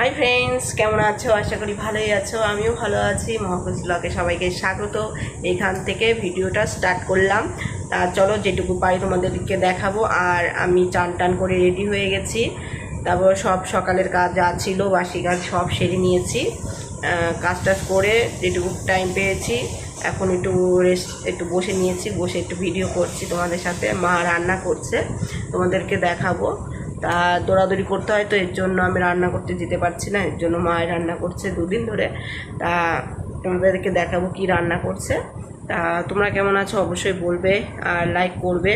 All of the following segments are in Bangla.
হাই ফ্রেন্ডস কেমন আছো? আশা করি ভালোই আছো। আমিও ভালো আছি। মহাকুজ ব্লগে সবাইকে স্বাগত। এখান থেকে ভিডিওটা স্টার্ট করলাম। তা চলো যেটুকু পারি তোমাদেরকে দেখাবো। আর আমি চান টান করে রেডি হয়ে গেছি। তারপর সব সকালের কাজ যা ছিল, বাসি কাজ সব সেরে নিয়েছি। কাজ টাজ করে যেটুকু টাইম পেয়েছি, এখন একটু রেস্ট একটু বসে নিয়েছি। বসে একটু ভিডিও করছি তোমাদের সাথে। মা রান্না করছে। তোমাদেরকে দেখাবো। তা দৌড়াদৌড়ি করতে হয়, তো এর জন্য আমি রান্না করতে যেতে পারছি না। এর জন্য মায়ের রান্না করছে দুদিন ধরে। তা তোমাদেরকে দেখাবো কি রান্না করছে। তা তোমরা কেমন আছো অবশ্যই বলবে আর লাইক করবে।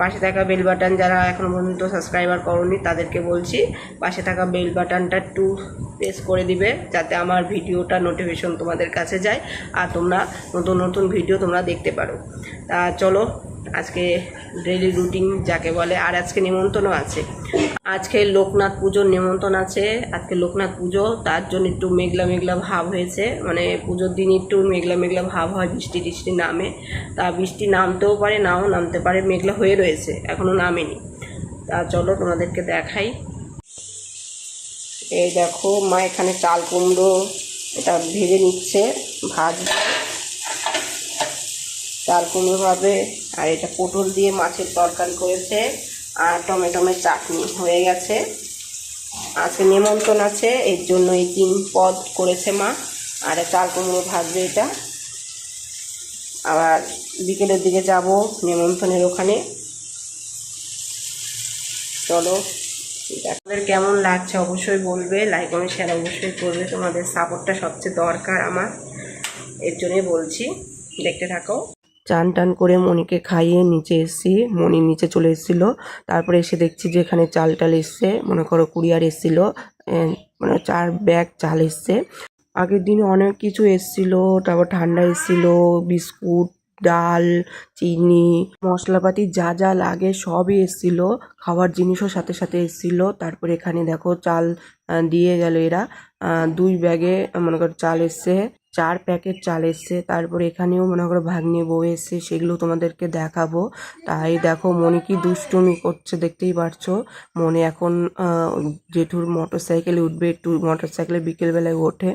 পাশে থাকা বেল বাটন যারা এখনও পর্যন্ত সাবস্ক্রাইবার করনি, তাদেরকে বলছি পাশে থাকা বেল বাটনটা একটু প্রেস করে দিবে যাতে আমার ভিডিওটা নোটিফিকেশন তোমাদের কাছে যায় আর তোমরা নতুন নতুন ভিডিও তোমরা দেখতে পারো। তা চলো আজকে ডেলি রুটিন যাকে বলে, আর আজকে নিমন্ত্রণও আছে। আজকে লোকনাথ পুজোর নিমন্ত্রণ আছে। আজকে লোকনাথ পুজো, তার জন্য একটু মেঘলা মেঘলা ভাব হয়েছে। মানে পুজোর দিন একটু মেঘলা মেঘলা ভাব হয়, বৃষ্টি টিষ্টি নামে। তা বৃষ্টি নামতেও পারে, নাও নামতে পারে, মেঘলা হয়ে রয়েছে এখনও নামেনি। তা চলো তোমাদেরকে দেখাই। এই দেখো, মা এখানে চাল কুমড়ো এটা ভেজে নিচ্ছে ভাজ চাল কুমড়ো হবে, আর এটা পটল দিয়ে মাছের তরকারি করেছে, আর টমেটোমের চাটনি হয়ে গেছে। আজকে নিমন্ত্রণ আছে, এর জন্য এই তিন পদ করেছে মা। আর চাল কুমড়ো ভাজবে এটা। আবার বিকেলের দিকে যাব নিমন্ত্রণের ওখানে। চলো আপনাদের কেমন লাগছে অবশ্যই বলবে লাইক কমেন্ট শেয়ার অবশ্যই করবে। তোমাদের সাপোর্টটা সবচেয়ে দরকার আমার। এর জন্যই বলছি, দেখতে থাকো। চান টান করে মনিকে খাইয়ে নিচে এসেছি। মনি নিচে চলে এসেছিল। তারপরে এসে দেখছি যে এখানে চাল টাল এসছে। মনে করো কুরিয়ার এসেছিল। মানে চার ব্যাগ চাল এসছে। আগের দিনে অনেক কিছু এসেছিল। তারপর ঠান্ডা এসেছিল, বিস্কুট, ডাল, চিনি, মশলাপাতি যা যা লাগে সবই এসেছিল। খাওয়ার জিনিসও সাথে সাথে এসেছিল। তারপরে এখানে দেখো চাল দিয়ে গেল এরা। দুই ব্যাগে মনে করো চাল এসছে। চার প্যাকেট চাল এসছে, তারপর এখানেও মনে করো ভাগ্নে বউ এসছে, সেগুলো তোমাদেরকে দেখাবো। তাই দেখো, মনে কি দুষ্টুমি করছে দেখতেই পারছ। মনে এখন জেঠুর মোটর সাইকেলে উঠবে, একটু মোটর সাইকেলে বিকেলবেলায় ওঠে।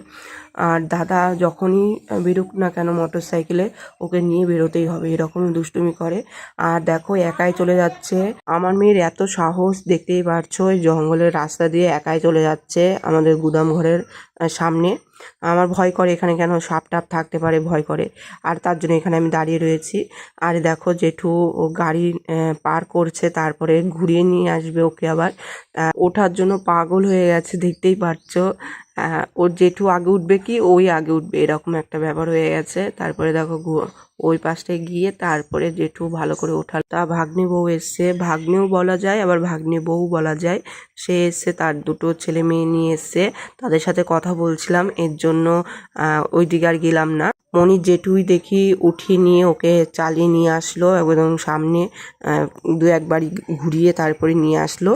আর দাদা যখনই বেরুক না কেন মোটর সাইকেলে ওকে নিয়ে বেরোতেই হবে, এরকমই দুষ্টুমি করে। আর দেখো, একাই চলে যাচ্ছে। আমার মেয়ের এত সাহস, দেখতেই পারছ জঙ্গলের রাস্তা দিয়ে একাই চলে যাচ্ছে আমাদের গুদাম ঘরের সামনে। আমার ভয় করে এখানে কেন সাপ টাপ থাকতে পারে, ভয় করে। আর তার জন্য এখানে আমি দাঁড়িয়ে রয়েছি। আর দেখো জেঠু, ও গাড়ি পার করছে, তারপরে ঘুরিয়ে নিয়ে আসবে ওকে আবার। ওঠার জন্য পাগল হয়ে গেছে, দেখতেই পারছ। ওর জেঠু আগে উঠবে কি? ওই আগে উঠবে। এরকম একটা ব্যাপার হয়ে গেছে। তারপরে দেখো ওই পাশে গিয়ে তারপরে জেঠু ভালো করে ওঠাল। তা ভাগ্নি বউ এসছে। ভাগ্নেও বলা যায়, আবার ভাগ্নি বউ বলা যায়। সে এসছে, তার দুটো ছেলে মেয়ে নিয়ে এসছে। তাদের সাথে কথা বলছিলাম। এর জন্য ওই দিকে আর গেলাম না। মনির জেঠুই দেখি উঠিয়ে নিয়ে ওকে চালিয়ে নিয়ে আসলো একদম সামনে দু একবারই ঘুরিয়ে তারপরে নিয়ে আসলো।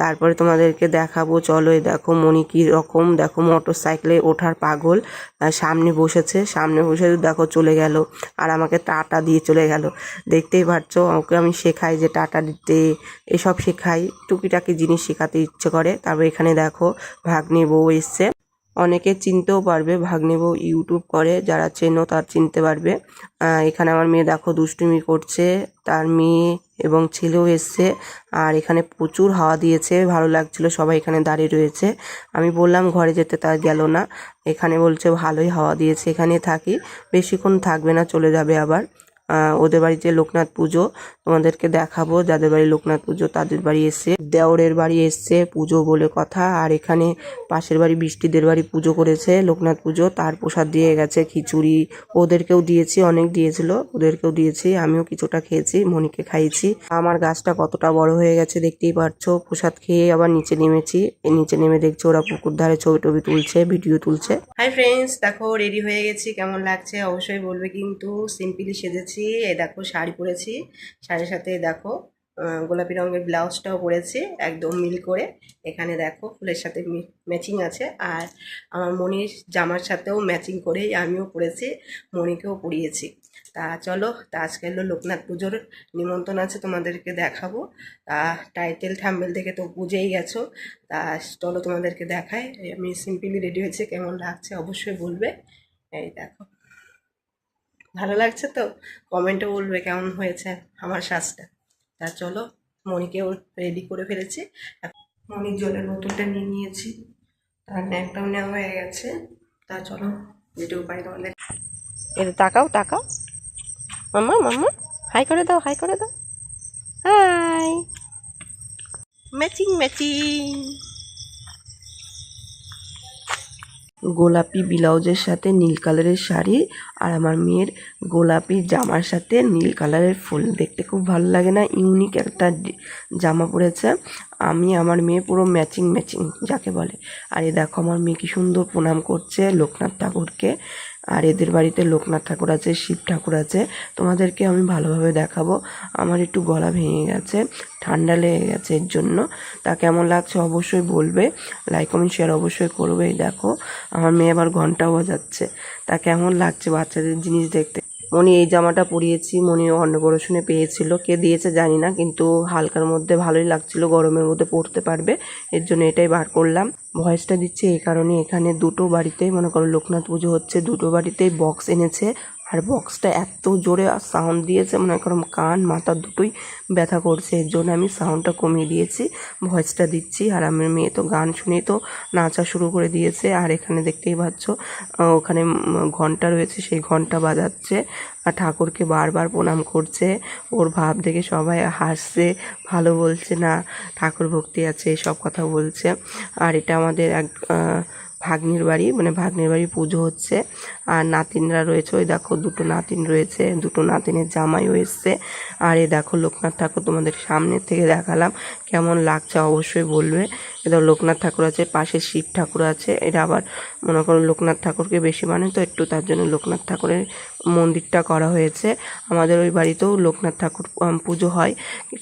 তারপরে তোমাদেরকে দেখাবো, চলো এই দেখো মনি কী রকম। দেখো মোটর সাইকেলে ওঠার পাগল। সামনে বসেছে, সামনে বসে দেখো চলে গেল আর আমাকে টাটা দিয়ে চলে গেল। দেখতেই পারছ ওকে আমি শেখাই যে টাটা দিতে, এসব শেখাই। টুকিটাকি জিনিস শেখাতে ইচ্ছে করে। তারপর এখানে দেখো ভাগ্নি বউ এসছে। অনেকে চিনতেও পারবে ভাগ্নে বউ ইউটিউব করে, যারা চেনো তার চিনতে পারবে। এখানে আমার মেয়ে দেখো দুষ্টুমি করছে, তার মেয়ে এবং ছেলেও এসছে, আর এখানে প্রচুর হাওয়া দিয়েছে, ভালো লাগছিল, সবাই এখানে দাঁড়িয়ে রয়েছে। আমি বললাম ঘরে যেতে তার গেল না, এখানে বলছে ভালোই হাওয়া দিয়েছে, এখানে থাকি, বেশিক্ষণ থাকবে না, চলে যাবে আবার। ওদের বাড়িতে লোকনাথ পুজো তোমাদেরকে দেখাবো। যাদের বাড়ি লোকনাথ পুজো, তাদের বাড়ি এসছে দেওরের বাড়ি এসছে পুজো বলে কথা। আর এখানে পাশের বাড়ি বৃষ্টিদের বাড়ি পুজো করেছে লোকনাথ পুজো। তার প্রসাদ দিয়ে গেছে খিচুড়ি। ওদেরকেও দিয়েছি, অনেক দিয়েছিল। ওদেরকেও দিয়েছি, আমিও কিছুটা খেয়েছি, মনিকে খাইয়েছি। আমার গাছটা কতটা বড় হয়ে গেছে দেখতেই পারছ। প্রসাদ খেয়ে আবার নিচে নেমেছি। নিচে নেমে দেখছি ওরা পুকুর ধারে ছবি টবি তুলছে, ভিডিও তুলছে। হাই ফ্রেন্ডস দেখো রেডি হয়ে গেছি। কেমন লাগছে? অবশ্যই বলবে কিন্তু, সিম্পলি সেজেছি। এই দেখো শাড়ি পরেছি, শাড়ির সাথে দেখো গোলাপি রঙের ব্লাউজটাও পরেছি, একদম মিল করে। এখানে দেখো ফুলের সাথে ম্যাচিং আছে আর আমার মনির জামার সাথেও ম্যাচিং করেই আমিও পরেছি, মনিকেও পরিয়েছি। তা চলো, তা আজকে হলো লোকনাথ পুজোর নিমন্ত্রণ আছে তোমাদেরকে দেখাবো। তা টাইটেল থাম্বেল থেকে তো বুঝেই গেছো। তা চলো তোমাদেরকে দেখায় আমি সিম্পলি রেডি হয়েছে, কেমন লাগছে অবশ্যই বলবে। এই দেখো। ভালো লাগছে তো? কমেন্টে বলবে কেমন হয়েছে আমার সাজটা তা চলো, মনিকেও রেডি করে ফেলেছি। মনির জলের বোতলটা নিয়ে নিয়েছি। তার ন্যাকটাও নেওয়া হয়ে গেছে। তা চলো যেটুকু পাই তাহলে এর তাকাও তাকাও। মাম্মা মাম্মা, হাই করে দাও, হাই করে দাও। হাই। Matching matching. গোলাপি ব্লাউজের সাথে নীল কালারের শাড়ি আর আমার মেয়ের গোলাপি জামার সাথে নীল কালারের ফুল। দেখতে খুব ভালো লাগে না, ইউনিক একটা জামা পরেছে। আমি আমার মেয়ে পুরো ম্যাচিং ম্যাচিং যাকে বলে। আর এ দেখো, আমার মেয়ে কি সুন্দর প্রণাম করছে লোকনাথ ঠাকুরকে। আর এদের বাড়িতে লোকনাথ ঠাকুর আছে, শিব ঠাকুর আছে। তোমাদেরকে আমি ভালোভাবে দেখাবো। আমার একটু গলা ভেঙে গেছে, ঠান্ডা লেগে গেছে এর জন্য। তা কেমন লাগছে অবশ্যই বলবে। লাইক কমেন্ট শেয়ার অবশ্যই করবে। দেখো, আমার মেয়ে আবার ঘন্টাও বাজাচ্ছে। তা কেমন লাগছে বাচ্চাদের জিনিস দেখতে? মনি এই জামাটা পরিয়েছি মনি অন্নপ্রশনে পেয়েছিল। কে দিয়েছে জানি না, কিন্তু হালকার মধ্যে ভালোই লাগছিল, গরমের মধ্যে পড়তে পারবে, এর জন্য এটাই বার করলাম। ভয়েসটা দিচ্ছে এই কারণে, এখানে দুটো বাড়িতে মনে করো লোকনাথ পুজো হচ্ছে, দুটো বাড়িতেই বক্স এনেছে। আর বক্সটা এত জোরে সাউন্ড দিয়েছে, মনে করো কান, মাথা দুটোই ব্যথা করছে। এর জন্য আমি সাউন্ডটা কমিয়ে দিয়েছি ভয়েসটা দিচ্ছি আর আমার মেয়ে তো গান শুনেই তো নাচা শুরু করে দিয়েছে। আর এখানে দেখতেই পাচ্ছ ওখানে ঘণ্টা রয়েছে, সেই ঘণ্টা বাজাচ্ছে। আর ঠাকুরকে বারবার প্রণাম করছে। ওর ভাব দেখে সবাই হাসছে, ভালো বলছে, না, ঠাকুর ভক্তি আছে সব কথা বলছে। আর এটা আমাদের এক ভাগ্নির বাড়ি মানে ভাগ্নির বাড়ি পুজো হচ্ছে। আর নাতিনরা রয়েছে, ওই দেখো দুটো নাতিন রয়েছে, দুটো নাতিনের জামাইও এসছে। আর এ দেখো লোকনাথ ঠাকুর তোমাদের সামনে থেকে দেখালাম, কেমন লাগছে অবশ্যই বলবে। এটা লোকনাথ ঠাকুর আছে, পাশে শিব ঠাকুর আছে এটা আবার মনে করো লোকনাথ ঠাকুরকে বেশি মানে তো একটু তার জন্য লোকনাথ ঠাকুরের মন্দিরটা করা হয়েছে। আমাদের ওই বাড়িতেও লোকনাথ ঠাকুর পুজো হয়,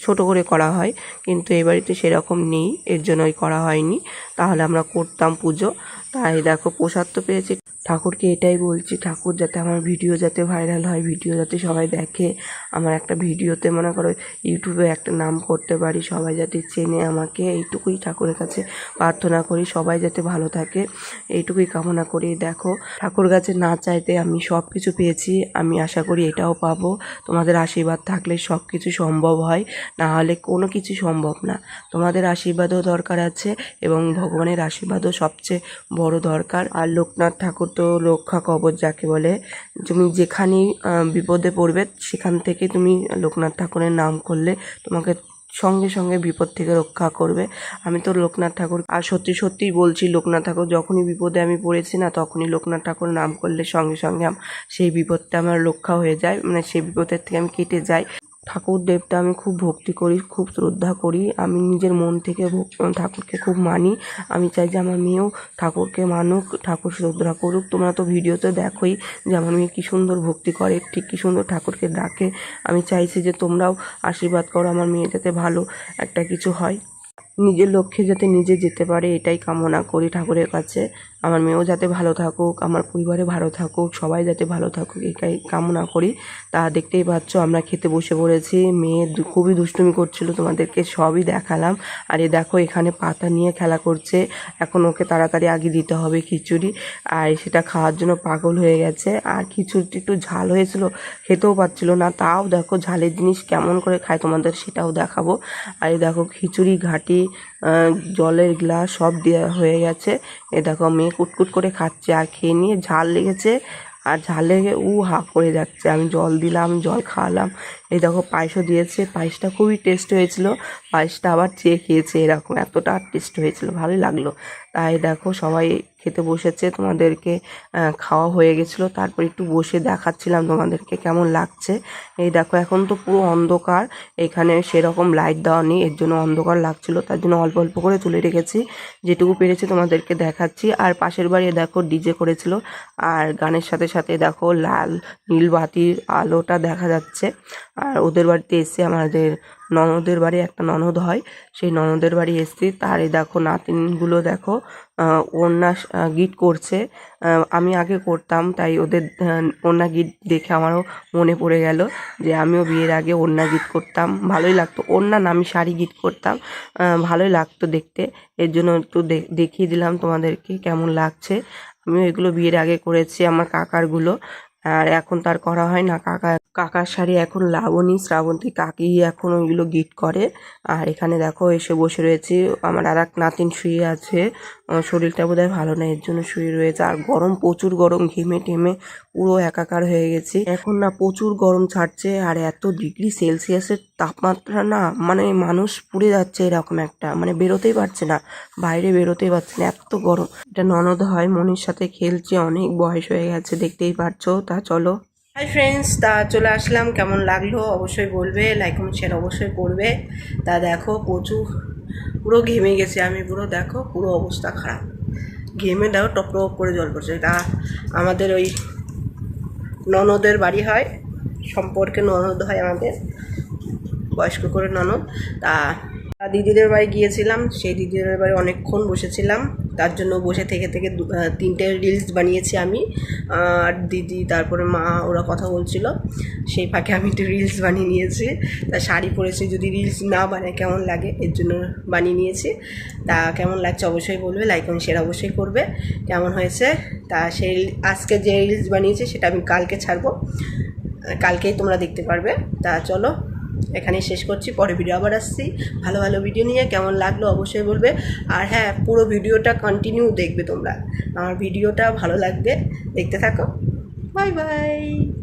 ছোট করে করা হয়, কিন্তু এই বাড়িতে সেরকম নেই, এর জন্য ওই করা হয়নি। তাহলে আমরা করতাম পুজো। তাই দেখো, প্রসাদ তো পেয়েছি। ঠাকুরকে এটাই বলছি, ঠাকুর যাতে আমার ভিডিও যাতে ভাইরাল হয়, ভিডিও যাতে সবাই দেখে। আমার একটা ভিডিওতে মনে করো ইউটিউবে একটা নাম করতে পারি, সবাই যাতে চেনে আমাকে, এইটুকুই ঠাকুরের কাছে প্রার্থনা করি, সবাই যাতে ভালো থাকে, এইটুকুই কামনা করি। দেখো, ঠাকুর কাছে না চাইতে আমি সব কিছু পেয়েছি, আমি আশা করি এটাও পাবো। তোমাদের আশীর্বাদ থাকলে সব কিছু সম্ভব হয়, না হলে কোনো কিছু সম্ভব না। তোমাদের আশীর্বাদও দরকার আছে এবং ভগবানের আশীর্বাদও সবচেয়ে বড় দরকার। আর লোকনাথ ঠাকুর তো রক্ষা কবচ যাকে বলে, তুমি যেখানেই বিপদে পড়বে, সেখান থেকে তুমি লোকনাথ ঠাকুরের নাম করলে তোমাকে সঙ্গে সঙ্গে বিপদ থেকে রক্ষা করবে। আমি তো লোকনাথ ঠাকুর, আর সত্যি সত্যিই বলছি, লোকনাথ ঠাকুর যখনই বিপদে আমি পড়েছি না, তখনই লোকনাথ ঠাকুর নাম করলে সঙ্গে সঙ্গে সেই বিপদটা আমার রক্ষা হয়ে যায় মানে সেই বিপদের থেকে আমি কেটে যাই। ঠাকুর দেবতা আমি খুব ভক্তি করি, খুব শ্রদ্ধা করি। আমি নিজের মন থেকে ঠাকুরকে খুব মানি। আমি চাই যে আমার মেয়েও ঠাকুরকে মানুক, ঠাকুর শ্রদ্ধা করুক। তোমরা তো ভিডিওতে দেখোই যে আমার মেয়ে কী সুন্দর ভক্তি করে, ঠিক কী সুন্দর ঠাকুরকে ডাকে। আমি চাইছি যে তোমরাও আশীর্বাদ করো, আমার মেয়ে যাতে ভালো একটা কিছু হয়। নিজের লক্ষ্যে যাতে নিজে যেতে পারে, এটাই কামনা করি ঠাকুরের কাছে। আমার মেয়েও যাতে ভালো থাকুক, আমার পরিবারে ভালো থাকুক, সবাই যাতে ভালো থাকুক, এটাই কামনা করি। তা দেখতেই পাচ্ছ, আমরা খেতে বসে পড়েছি। মেয়ে খুবই দুষ্টুমি করছিল, তোমাদেরকে সবই দেখালাম। আর এ দেখো, এখানে পাতা নিয়ে খেলা করছে। এখন ওকে তাড়াতাড়ি আগে দিতে হবে খিচুড়ি। আর সেটা খাওয়ার জন্য পাগল হয়ে গেছে। আর খিচুড়িটা একটু ঝাল হয়েছিল, খেতেও পাচ্ছিল না। তাও দেখো, ঝালের জিনিস কেমন করে খায় তোমাদের সেটাও দেখাবো। আর এই দেখো, খিচুড়ি ঘাটি জলের গ্লাস সব দেওয়া হয়ে গেছে। এ দেখো, মেয়ে কুটকুট করে খাচ্ছে আর খেয়ে নিয়ে ঝাল লেগেছে। আর ঝাল লেগে, উ হাফ করে যাচ্ছে। আমি জল দিলাম, জল খাওয়ালাম। এই দেখো, পায়েসও দিয়েছে। পায়েসটা খুবই টেস্ট হয়েছিল। পায়েসটা আবার চেয়ে খেয়েছে এরকম। এতটা টেস্ট হয়েছিল, ভালোই লাগল। তাই দেখো, সবাই খেতে বসেছে, তোমাদেরকে খাওয়া হয়ে গেছিল। তারপর একটু বসে দেখাচ্ছিলাম তোমাদেরকে কেমন লাগছে। এই দেখো, এখন তো পুরো অন্ধকার। এখানে সেরকম লাইট দেওয়া নেই, এর জন্য অন্ধকার লাগছিল। তার জন্য অল্প অল্প করে তুলে রেখেছি। যেটুকু পেরেছি তোমাদেরকে দেখাচ্ছি। আর পাশের বাড়ি দেখো ডিজে করেছিল। আর গানের সাথে সাথে দেখো, লাল, নীল বাতির আলোটা দেখা যাচ্ছে। আর ওদের বাড়িতে এসে আমাদের ননদের বাড়ি একটা ননদ হয়, সেই ননদের বাড়ি এসেছি। তার এই দেখো নাতিনগুলো দেখো ওড়না গিট করছে। আমি আগে করতাম, তাই ওদের ওড়না গিট দেখে আমারও মনে পড়ে গেল যে আমিও বিয়ের আগে ওড়না গিট করতাম। ভালোই লাগতো। ওড়না না, আমি শাড়ি গিট করতাম। ভালোই লাগতো দেখতে। এর জন্য একটু দেখিয়ে দিলাম তোমাদেরকে কেমন লাগছে। আমিও এগুলো বিয়ের আগে করেছি, আমার কাকারগুলো। আর এখন তার করা হয় না। কাকা, কাকার শাড়ি এখন লাবণী, শ্রাবন্তী কাকি এখন ওইগুলো গিট করে। আর এখানে দেখো এসে বসে রয়েছে। আমার আর এক নাতিন শুয়ে আছে। আমার শরীরটা বোধহয় ভালো না, এর জন্য শুয়ে রয়েছে। আর গরম, প্রচুর গরম, ঘেমে টেমে পুরো একাকার হয়ে গেছি। এখন না প্রচুর গরম ছাড়ছে, আর এত ডিগ্রি সেলসিয়াসের তাপমাত্রা না মানে মানুষ পুড়ে যাচ্ছে এরকম একটা মানে বেরোতেই পারছে না, বাইরে বেরোতেই পারছে না, এত গরম। এটা ননদ হয়, মনির সাথে খেলছে, অনেক বয়স হয়ে গেছে, দেখতেই পারছ, তা চলো। হাই ফ্রেন্ডস তা চলে আসলাম, কেমন লাগল অবশ্যই বলবে লাইক কমেন্ট শেয়ার অবশ্যই করবে। তা দেখো, প্রচুর পুরো ঘেমে গেছে, আমি পুরো দেখো, পুরো অবস্থা খারাপ। ঘেমে দেখো টপ টপ করে জল পড়ছে। তা আমাদের ওই ননদের বাড়ি হয়, সম্পর্কে ননদ হয় আমাদের, বয়স্ক করে ননদ। তা তা দিদিদের বাড়ি গিয়েছিলাম, সেই দিদিদের বাড়ি অনেকক্ষণ বসেছিলাম। তার জন্য বসে থেকে থেকে তিনটে রিলস বানিয়েছি আমি। আর দিদি, তারপরে মা, ওরা কথা বলছিল। সেই ফাঁকে আমি একটু রিলস বানিয়ে নিয়েছি। তা শাড়ি পরেছি, যদি রিলস না বানায় কেমন লাগে? এর জন্য বানিয়ে নিয়েছি। তা কেমন লাগছে অবশ্যই বলবে লাইক এবং শেয়ার অবশ্যই করবে। কেমন হয়েছে? তা সেই আজকে যে রিলস বানিয়েছি, সেটা আমি কালকে ছাড়বো। কালকেই তোমরা দেখতে পারবে। তা চলো এখানেই শেষ করছি, পরে ভিডিও আবার আসছি। ভালো ভালো ভিডিও নিয়ে কেমন লাগল অবশ্যই বলবে। আর হ্যাঁ পুরো ভিডিওটা কন্টিনিউ দেখবে তোমরা। আমার ভিডিওটা ভালো লাগবে। দেখতে থাকো। Bye bye